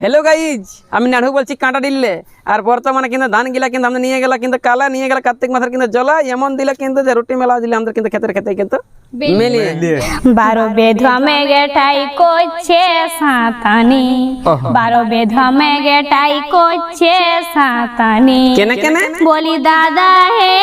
Hello guys আমি নাড়ু বলছি কাঁটা ডিললে। আর বর্তমানে কিন্তু ধান গিলা কিন্তু আমরা নিয়ে গেলা কিন্তু কালা নিয়ে গেলা কার্তিক মাসের কিন্তু জলা এমন দিলে কিন্তু যে রুটি মেলা দিলে আমাদের কিন্তু খেতে খেতে কিন্তু বারো বেধা মেঘেটাই করছে সাঁতানি। বারো বেধা মেঘেটাই করছে সাঁতানি। কেনে কেনে? বলি দাদা হে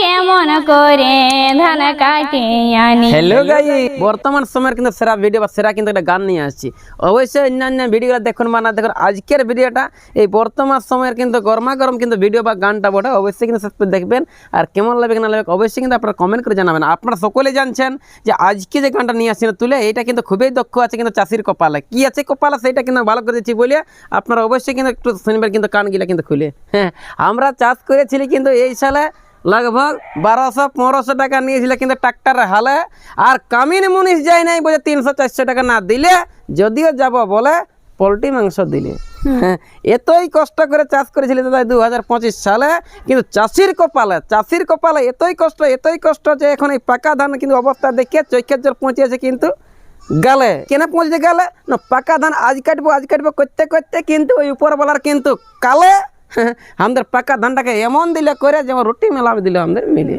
কেমন করে ধান কাটে আনি? হ্যালো গাই বর্তমান সময়ের কিন্তু সেরা ভিডিও বা সেরা কিন্তু একটা গান নিয়ে আসছি। অবশ্যই অন্যান্য ভিডিওগুলো দেখুন বা না দেখুন, আজকের ভিডিওটা এই বর্তমান সময়ের কিন্তু গরমা গরম কিন্তু ভিডিও বা গানটা বটে, অবশ্যই কিন্তু শেষ পর্যন্ত দেখবেন। আর কেমন লাগবে না লাগবে অবশ্যই কিন্তু আপনারা কমেন্ট করে জানাবেন। আপনারা সকলে জানছেন যে আজকে যে গানটা নিয়ে আসছেন তুলে, এটা কিন্তু খুবই দক্ষ আছে কিন্তু চাষির কপালে। কি আছে কপালে সেটা কিন্তু ভালো করে দিচ্ছি বলে আপনারা অবশ্যই কিন্তু একটু শুনবেন কিন্তু কানগুলা কিন্তু খুলে। হ্যাঁ আমরা চাষ করেছিলি কিন্তু এই সালে লগভগ বারোশো পনেরোশো টাকা নিয়েছিল কিন্তু ট্রাক্টারে হালে। আর কামিন মুনিশ যায় নাই বলে তিনশো চারশো টাকা না দিলে যদিও যাব বলে পোলট্রি মাংস দিলে। হ্যাঁ এতই কষ্ট করে চাষ করেছিল দাদা দু হাজার পঁচিশ সালে কিন্তু চাষির কপালে চাষির কপালে এতই কষ্ট এতই কষ্ট যে এখন এই পাকা ধান কিন্তু অবস্থা দেখে চৈখের জল পৌঁছেছে কিন্তু গালে। কেন পৌঁছে গেলে? না পাকা ধান আজ কাটবো আজ কাটবো করতে করতে কিন্তু ওই উপরবেলার কিন্তু কালে আমাদের পাকা ধানটাকে এমন দিলে করে যেমন রুটি মেলা দিলে আমাদের মিলে।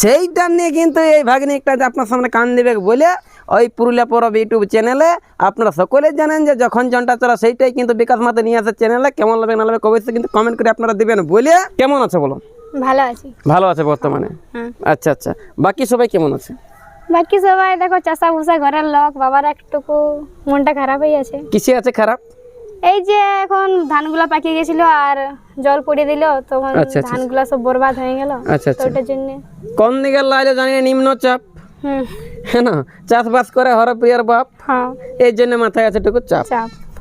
সেইটা নিয়ে কিন্তু এই ভাগ্নিকটা যে আপনার সামনে কান দেবে বলে ওই পুরুলিয়া পরব ইউটিউব চ্যানেলে আপনারা সকলে জানেন যে যখন জনটা চলা সেইটাই কিন্তু বিকাশ মাতে নিয়ে আসে চ্যানেলে কেমন লাগবে না লাগবে অবশ্যই কিন্তু কমেন্ট করে আপনারা দিবেন। বলে কেমন আছে বলো? ভালো আছি। ভালো আছে বর্তমানে? হ্যাঁ। আচ্ছা আচ্ছা। বাকি সবাই কেমন আছে? বাকি সবাই দেখো চাষা ভুষা ঘরের লোক বাবার একটুকু মনটা খারাপ হয়ে আছে কিসে আছে খারাপ? এই যে এখন ধানগুলা পাকিয়ে গেছিল আর জল পড়ে দিল তখন আচ্ছা, আচ্ছা। ধানগুলা সব বরবাদ হয়ে গেল। আচ্ছা আচ্ছা। ওটার জন্য কোন দিকে লাইলে জানি নিম্নচাপ? হ্যাঁ। না চাষবাস করে হরপ্রিয়ার বাপ। হ্যাঁ। এই জন্য মাথায় আছে টুকু চাপ।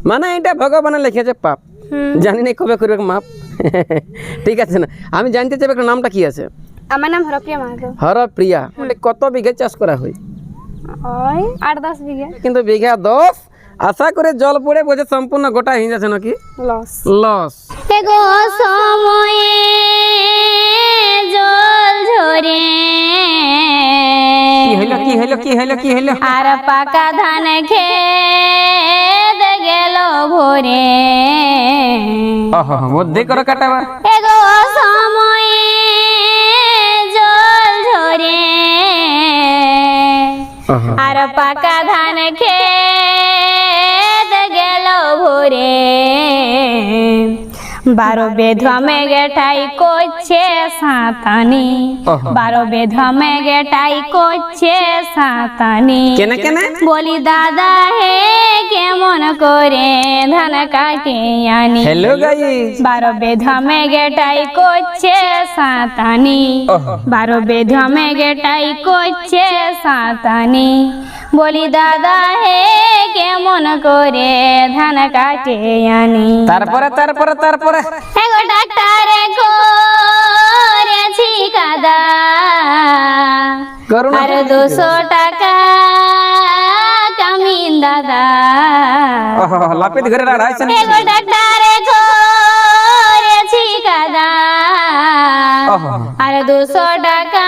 মানে এটা ভগবানে লিখেছে পাপ। হুম। জানি না কবে করবে মাপ। ঠিক আছে না। আমি জানতে একটা নামটা কি আছে? আমার নাম হরপ্রিয়া মাহাতো। হরপ্রিয়া। ওটা কত বিঘে চাষ করা হয়? ওই আট দশ বিঘে। কিন্তু বিঘা দশ। আশা করে জল পড়ে বোঝে সম্পূর্ণ গোটা হয়ে যাচ্ছে নাকি? লস। লস। সময়ে জল ঝরে। হইল কি হইল কি হইল কি হইল? আর পাকা ধান খেদ গেল ভোরে। ওহো বুদ্ধি করো কাটাবা। এগো সময়ে জল ঝরে। আর পাকা ধান খেদ গেল ভরে। বারো বেধা মেঘেটাই করছে সাঁতানি। বারো বেধা মেঘেটাই করছে সাঁতানি। কেনে কেনে? বলি দাদা হে কেমন করে ধান কাটে আনি? হ্যালো গাইস বারো বেধা মেঘেটাই করছে সাঁতানি। বারো বেধা মেঘেটাই করছে সাঁতানি। বলি দাদা হে কেমন করে ধান কাটে আনি? তারপরে তারপরে তারপরে এগো ডাক্তারে করেছি কাদা। করুন আর দুশো টাকা কামিন দাদা। লাপিত ঘরে রাড়াইছেন এগো ডাক্তারে করেছি কাদা। আর দুশো টাকা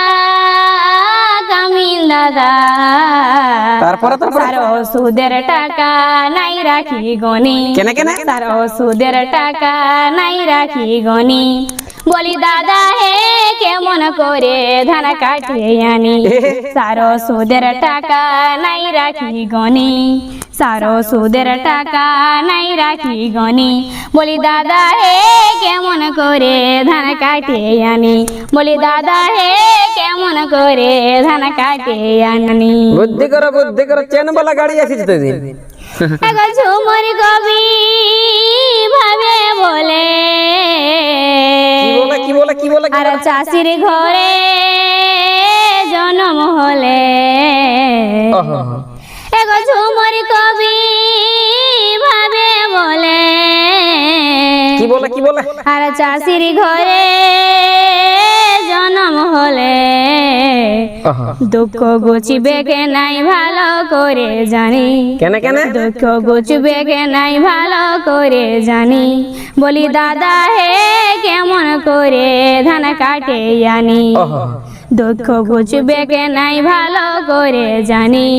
কামিন দাদা। তারপরে তারপরে? তার ওষুধের টাকা নাই রাখি গনি। কেন কেন? তার ওষুধের টাকা নাই রাখি গনি। বলি দাদা হে কেমন করে ধান কাটে আনি? সার সুদের টাকা নাই রাখি গনি। সার ওষুধের টাকা নাই রাখি গনি। বলি দাদা হে কেমন করে ধান কাটিয়ে আনি? বলি দাদা হে কেমন করে ধান কাটিয়ে আনি? বুদ্ধি করো বুদ্ধি করো চেন বালা গাড়ি আসিস তো দিন ঝুমুর কবি ভাবে বলে। কি বলে কি বলে আর চাষির ঘরে জন্ম হলে। ঝুমুর কবি ভাবে বলে। কি বলে কি বলে? আর চাষির ঘরে জন্ম হলে। দুঃখ গুছিবে কে নাই ভালো করে জানি। কেনে কেনে? দুঃখ গুছবে কে নাই ভালো করে জানি। বলি দাদা হে কেমন করে ধান কাটে ওহো দুঃখ ঘুচবে কে নাই ভালো করে জানি।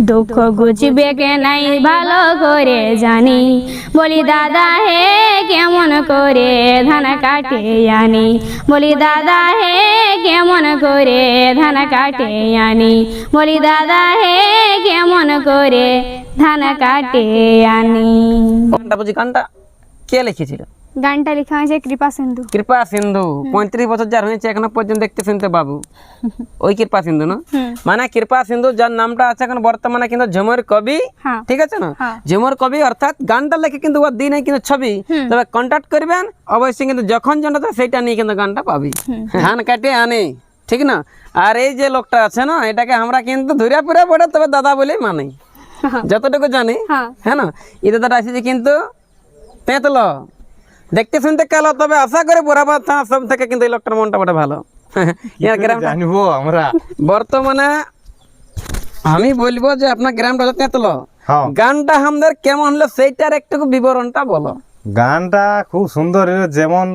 দুঃখ ঘুচবে কে নাই ভালো করে জানি। বলি, দাদা, হে, কেমন করে ধান কাটে আনি? বলি, দাদা, হে, কেমন করে ধান কাটে আনি? বলি, দাদা, হে, কেমন করে ধান কাটে আনি? গানটা বুঝি গানটা কে লিখেছিল? গানটা লেখা হয়েছে কৃপা সিন্ধু। কৃপা সিন্ধু। পঁয়ত্রিশ বছর যার হয়েছে এখনও পর্যন্ত দেখতে শুনতে বাবু। ওই কৃপা সিন্ধু না? মানে কৃপা সিন্ধু যার নামটা আছে এখন বর্তমানে কিন্তু ঝুমর কবি হ্যাঁ। ঠিক আছে না? হ্যাঁ। ঝুমর কবি অর্থাৎ গানটা লেখে কিন্তু ওর দিন কিন্তু ছবি। তবে কন্ট্যাক্ট করবেন অবশ্যই কিন্তু যখন যেটা সেইটা নিয়ে কিন্তু গানটা পাবি। ধান কাটে আনে ঠিক না? আর এই যে লোকটা আছে না এটাকে আমরা কিন্তু ধরে পুরে পড়ে তবে দাদা বলেই মানি। যতটুকু জানি হ্যাঁ। হ্যাঁ না? এই দাদাটা এসেছে কিন্তু তেঁতল দেখতে শুনতে কালো তবে আশা করে বরাবর থানা সব থেকে কিন্তু এই লোকটার মনটা বড় ভালো। জানব আমরা। বর্তমানে আমি বলব যে আপনার গ্রামটা হচ্ছে তেঁতল হ্যাঁ। গানটা আমাদের কেমন হলো সেইটার একটু বিবরণটা বলো। গানটা খুব সুন্দর যেমন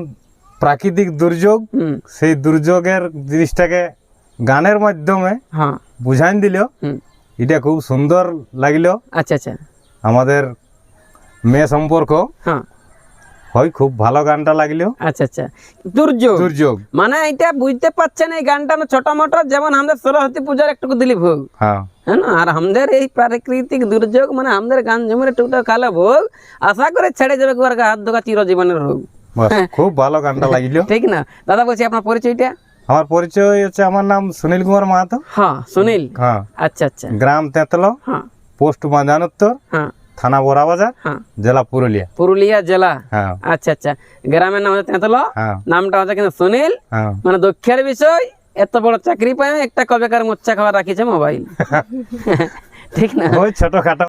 প্রাকৃতিক দুর্যোগ হুম। সেই দুর্যোগের জিনিসটাকে গানের মাধ্যমে হ্যাঁ। বুঝাইন দিল। এটা খুব সুন্দর লাগল। আচ্ছা আচ্ছা। আমাদের মেয়ে সম্পর্ক। হ্যাঁ খুব ভালো গানটা লাগল আচ্ছা আচ্ছা। দুর্যোগ। দুর্যোগ। মানে এটা বুঝতে পারছেন এই গানটা না ছোট মোটো যেমন আমাদের সরস্বতী পূজার একটু দিলি ভোগ। হ্যাঁ। হ্যাঁ আর আমাদের এই প্রাকৃতিক দুর্যোগ মানে আমাদের গান জমির টুকটা কালে ভোগ আশা করে ছেড়ে যাবে একবার হাত ধোকা চিরজীবনের রোগ খুব ভালো গানটা লাগল। ঠিক না? দাদা বলছি আপনার পরিচয়টা? আমার পরিচয় হচ্ছে আমার নাম সুনীল কুমার মাহাতো। হ্যাঁ সুনীল। হ্যাঁ। আচ্ছা আচ্ছা। গ্রাম তেঁতলো হ্যাঁ। পোস্ট মাজানুত্তর হ্যাঁ। থানা বোরাবাজার বাজার জেলা পুরুলিয়া। পুরুলিয়া জেলা? হ্যাঁ। আচ্ছা আচ্ছা। গ্রামের নাম হচ্ছে তেঁতল। হ্যাঁ। নামটা হচ্ছে কিন্তু সুনীল। হ্যাঁ। মানে দক্ষের বিষয় এত বড় চাকরি পায় একটা কবেকার মোচ্চা খাওয়া রাখিছে মোবাইল। ঠিক না? ওই ছোটখাটো